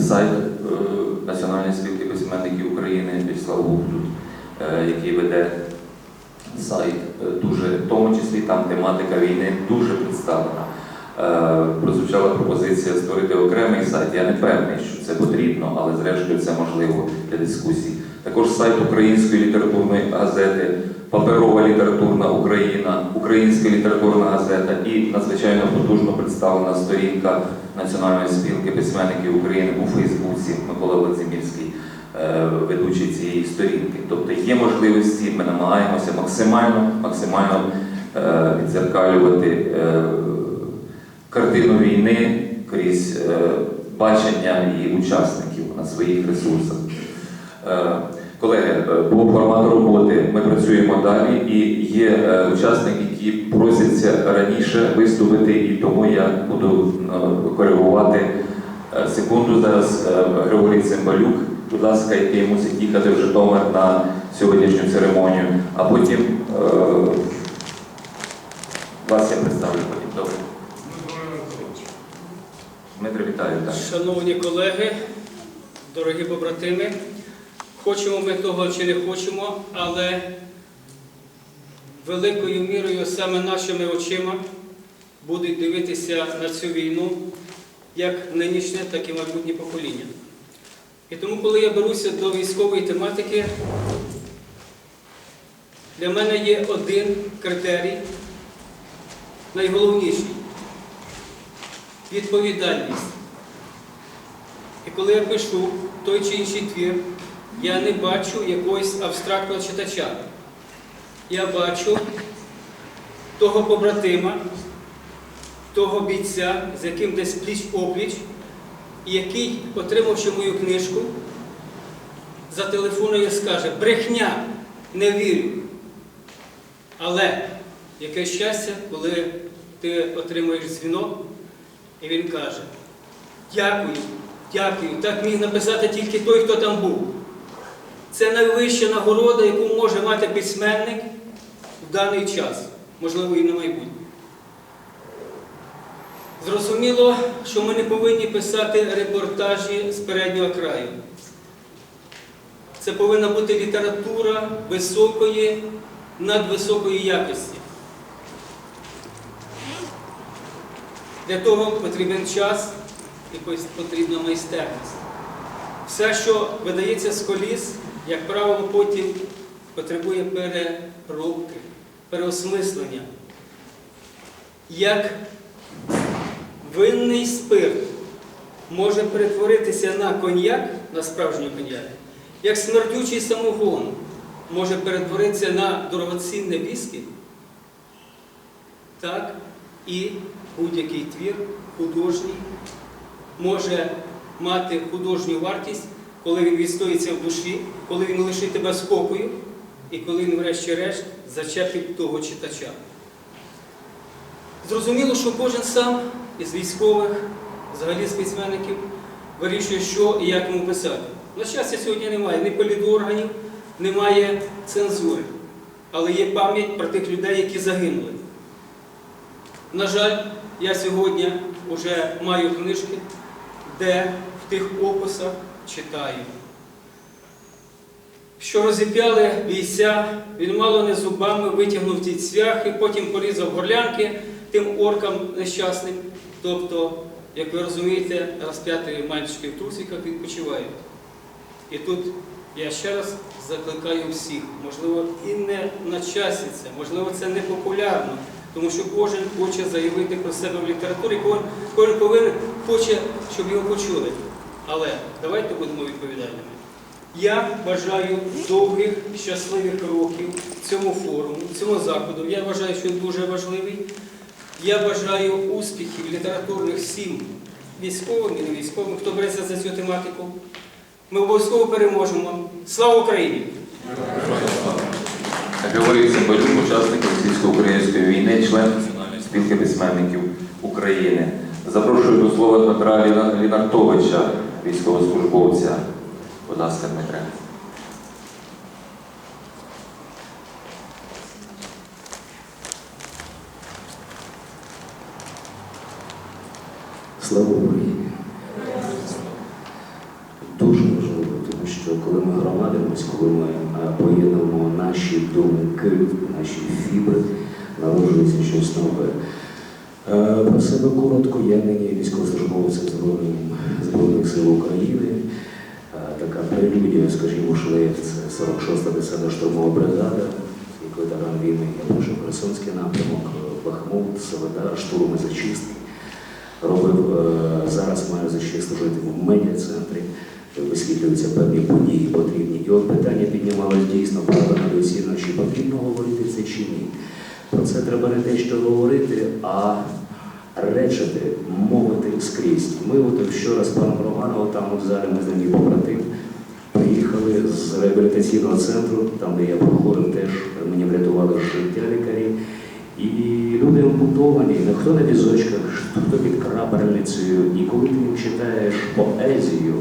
сайт е, Національної спілки письменників України Вячеслав Гугдут, е, який веде сайт, е, дуже, в тому числі там тематика війни дуже представлена. Прозвучала пропозиція створити окремий сайт. Я не певний, що це потрібно, але зрештою це можливо для дискусій. Також сайт Української літературної газети, паперова літературна Україна, Українська літературна газета і надзвичайно потужно представлена сторінка Національної спілки письменників України у Фейсбуці Микола Владимирський, е, ведучий цієї сторінки. Тобто є можливості, ми намагаємося максимально, максимально е, відзеркалювати е, картину війни крізь бачення і учасників на своїх ресурсах. Е, Колеги, е, по формату роботи ми працюємо далі, і є е, учасники, які просяться раніше виступити, і тому я буду е, коригувати Е, секунду зараз е, Григорій Цимбалюк, будь ласка, який мусить їхати в Житомир на сьогоднішню церемонію, а потім е, вас я представлю потім. Добре. Дмитро, вітаю. Так. Шановні колеги, дорогі побратими, хочемо ми того чи не хочемо, але великою мірою саме нашими очима будуть дивитися на цю війну як нинішнє, так і майбутнє покоління. І тому, коли я беруся до військової тематики, для мене є один критерій, найголовніший відповідальність. І коли я пишу той чи інший твір, я не бачу якогось абстрактного читача. Я бачу того побратима, того бійця, з яким десь пліч опліч, який, отримавши мою книжку, зателефонує і скаже, брехня, не вірю. Але яке щастя, коли ти отримуєш дзвінок, і він каже, дякую, дякую, так міг написати тільки той, хто там був. Це найвища нагорода, яку може мати письменник в даний час, можливо, і на майбутнє. Зрозуміло, що ми не повинні писати репортажі з переднього краю. Це повинна бути література високої, надвисокої якості. Для того потрібен час і потрібна майстерність. Все, що видається з коліс, як правило, потім потребує переробки, переосмислення. Як винний спирт може перетворитися на коньяк, на справжній коньяк, як смердючий самогон може перетворитися на дорогоцінне віскі, так і будь-який твір художній може мати художню вартість, коли він відстоїться в душі, коли він лишить тебе спокою і коли він, врешті-решт, зачепить того читача. Зрозуміло, що кожен сам із військових, взагалі з письменників, вирішує, що і як йому писати. На щастя, сьогодні немає ні політорганів, немає цензури, але є пам'ять про тих людей, які загинули. На жаль, я сьогодні вже маю книжки, де в тих описах читаю, що розіп'яли бійця, він мало не зубами витягнув ті цвяхи, потім порізав горлянки тим оркам нещасним. Тобто, як ви розумієте, розп'яті мальчики в трусиках відпочивають. І тут я ще раз закликаю всіх, можливо, і не на часі це, можливо, це не популярно, тому що кожен хоче заявити про себе в літературі, кожен, кожен повинен хоче, щоб його почули. Але давайте будемо відповідальними. Я бажаю довгих, щасливих років цьому форуму, цьому заходу. Я вважаю, що він дуже важливий. Я бажаю успіхів літературних всім військовим і не військовим, хто береться за цю тематику. Ми обов'язково переможемо. Слава Україні! Григорій Цимбалюк, учасник російсько-української війни, член спілки письменників України. Запрошую до слова Дмитра Ліна- Лінартовича, військовослужбовця. Будь ласка, Дмитре. Слава Україні! Дуже важливо, тому що коли ми громадимось, коли ми е, поєднуємо наші думки, наші фібри, народжується щось нове. Е, Про себе коротко, я нині військовослужбовцем Збройних сил України. Е, Така прелюдія, скажімо, шлейф, це 46-та десята штурмова бригада, як ветеран війни, я пройшов Херсонський напрямок, Бахмут, Солидар, штурми зачистки. Робив е, зараз маю ще служити в медіа-центрі, висвітлюються певні події потрібні. І от питання піднімалось дійсно правильно доцільно, чи потрібно говорити це чи ні. Про це треба не те, що говорити, а речити, мовити скрізь. Ми от вчора з паном Романовим, там в залі ми з ним побратим, приїхали з реабілітаційного центру, там, де я проходив, теж мені врятували життя лікарі. І люди ампутовані, ніхто на візочках, хто під крапельницею. І коли ти їм читаєш поезію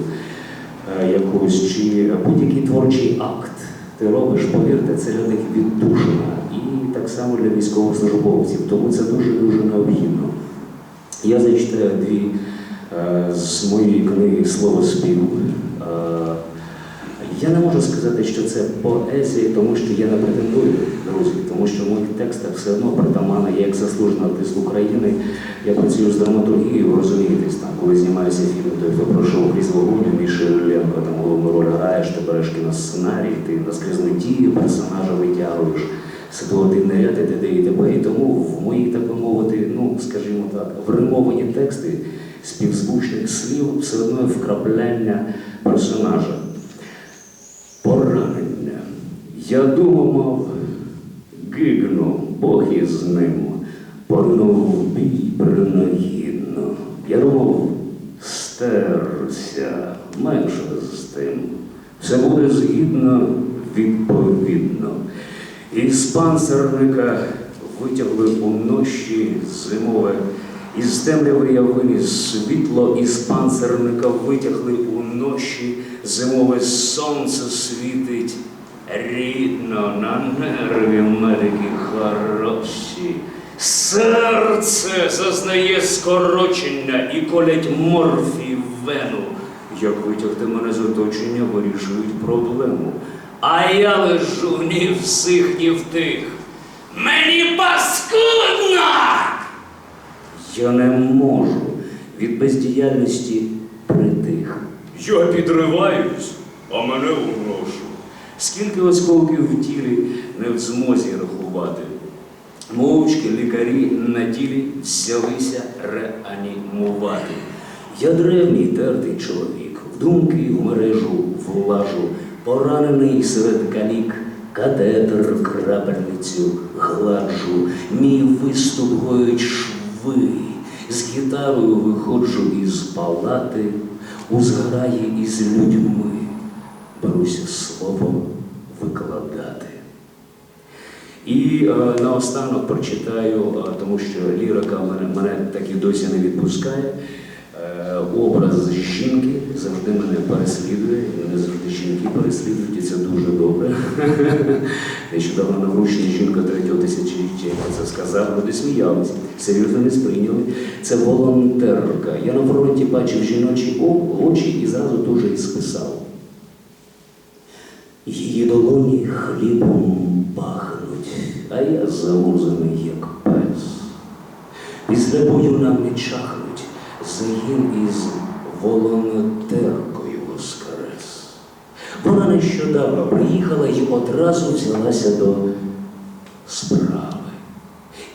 е, якусь чи будь-який творчий акт, ти робиш, повірте, це для них віддушина. Так само для військовослужбовців. Тому це дуже-дуже необхідно. Я зачитаю дві е, з моєї книги Словоспів. Е, я не можу сказати, що це поезія, тому що я не претендую, друзі, тому що в моїх текстах все одно притаманна, як заслужений артист України, я працюю з драматургією, розумієтесь, там, коли знімаюся фільм, той, хто пройшов крізь вогонь, Мішель Ленко, там головну роль граєш, ти береш кіносценарій, ти наскрізну дію персонажа витягуєш, ситуативний ряд і т.д. і т.п. І тому в моїх, так би мовити, ну, скажімо так, вримовані тексти співзвучних слів все одно вкрапляння персонажа. Поранення. Я думав, гигну, Бог із ним, поринув в бій принагідно. Я думав, стерся, менше з тим. Все буде згідно, відповідно. І з панцерника витягли уночі зимове. Із темряви я виніс світло, із панцерника витягли уночі зимове сонце світить рідно на нерві медики хороші. Серце зазнає скорочення і колять морфій вену. Як витягти мене з оточення, вирішують проблему. А я лежу ні в сих, ні в тих. Мені паскудно! Я не можу від бездіяльності притих. Я підриваюсь, а мене уношу. Скільки осколків в тілі не в змозі рахувати. Мовчки лікарі на тілі взялися реанімувати. Я древній тертий чоловік, в думки в мережу влажу, поранений серед калік, катетер крапельницю гладжу, мій виступ гоють шви, з гітарою виходжу із палати, у зграї із людьми, беруся слово викладати. І е, наостанок прочитаю, е, тому що лірика мене, мене так і досі не відпускає. Е, образ жінки завжди мене переслідує, і мене завжди жінки переслідують, і це дуже добре. Нещодавно на врученні жінка третього тисячоліття я про це сказав, люди сміялися, серйозно не сприйняли. Це волонтерка. Я на фронті бачив жіночі очі і зразу дуже і списав. Її долоні хлібом пахнуть, а я замузаний, як пес. Після бою нам не загін із волонтеркою воскрес. Вона нещодавно приїхала і одразу взялася до справи.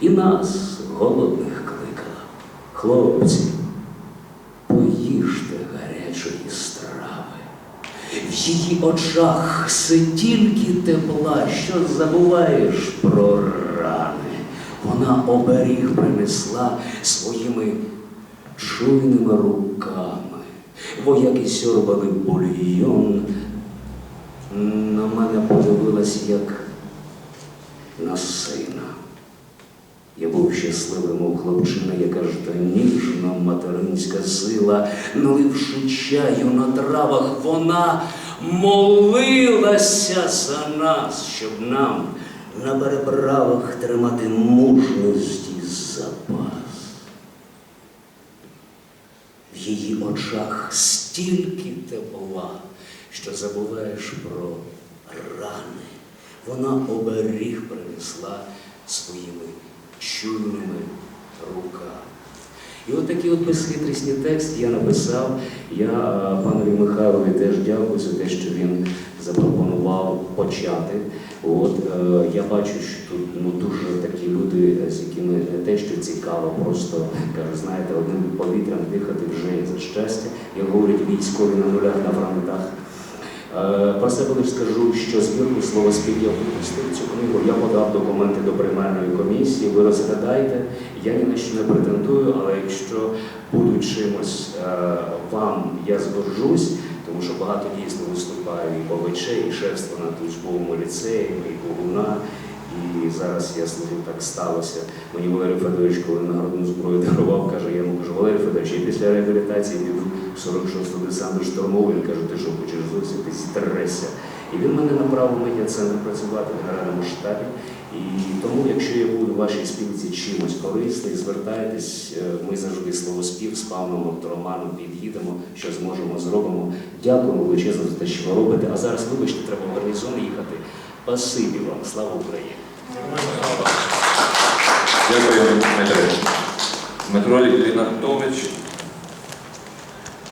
І нас, голодних, кликала. Хлопці, поїжте гарячої страви. В її очах стільки тепла, що забуваєш про рани. Вона оберіг принесла своїми чуйними руками. Вояки сьорбали бульйон. На мене подивилась, як на сина. Я був щасливим, мов хлопчина, яка ж та ніжна материнська сила, наливши чаю на травах, вона молилася за нас, щоб нам на переправах тримати мужності запас. В її очах стільки тепла, що забуваєш про рани. Вона оберіг принесла своїми чуйними руками. І от такий от безхитрісний текст я написав. Я е, панові Михайлові теж дякую за те, що він запропонував почати. От е, я бачу, що тут ну дуже такі люди, з якими не те, що цікаво, просто кажу, знаєте, одним повітрям дихати вже за щастя. Як говорять військові на нулях на фронтах. Е, Про себе лише скажу, що збірку словоспів я випустив цю книгу. Я подав документи до приймальної комісії. Ви розглядаєте. Я ні на що не претендую, але якщо буду чимось е, вам, я згоржусь, тому що багато дійсно виступаю і по і шефство на Тучбовому ліцеї, і Богуна. І зараз я служу, так сталося. Мені Валерій Федорович, коли нагородну зброю дарував, каже, я йому кажу, Валерій Федорович, я після реабілітації піду в 46-ту десанту штурмову. Він каже, ти що хочеш зовсім ти зітреся. І він мене направив в медіа-центр працювати в генеральному штабі. І тому, якщо я буду в вашій спілці чимось корисний, звертайтесь, Е, ми завжди словоспів з паном Романом під'їдемо, що зможемо, зробимо. Дякуємо величезно за те, що ви робите. А зараз, вибачте, треба в гарнізон їхати. Спасибі вам, слава Україні! Дякую, Дмитро. Дмитро Лінатович,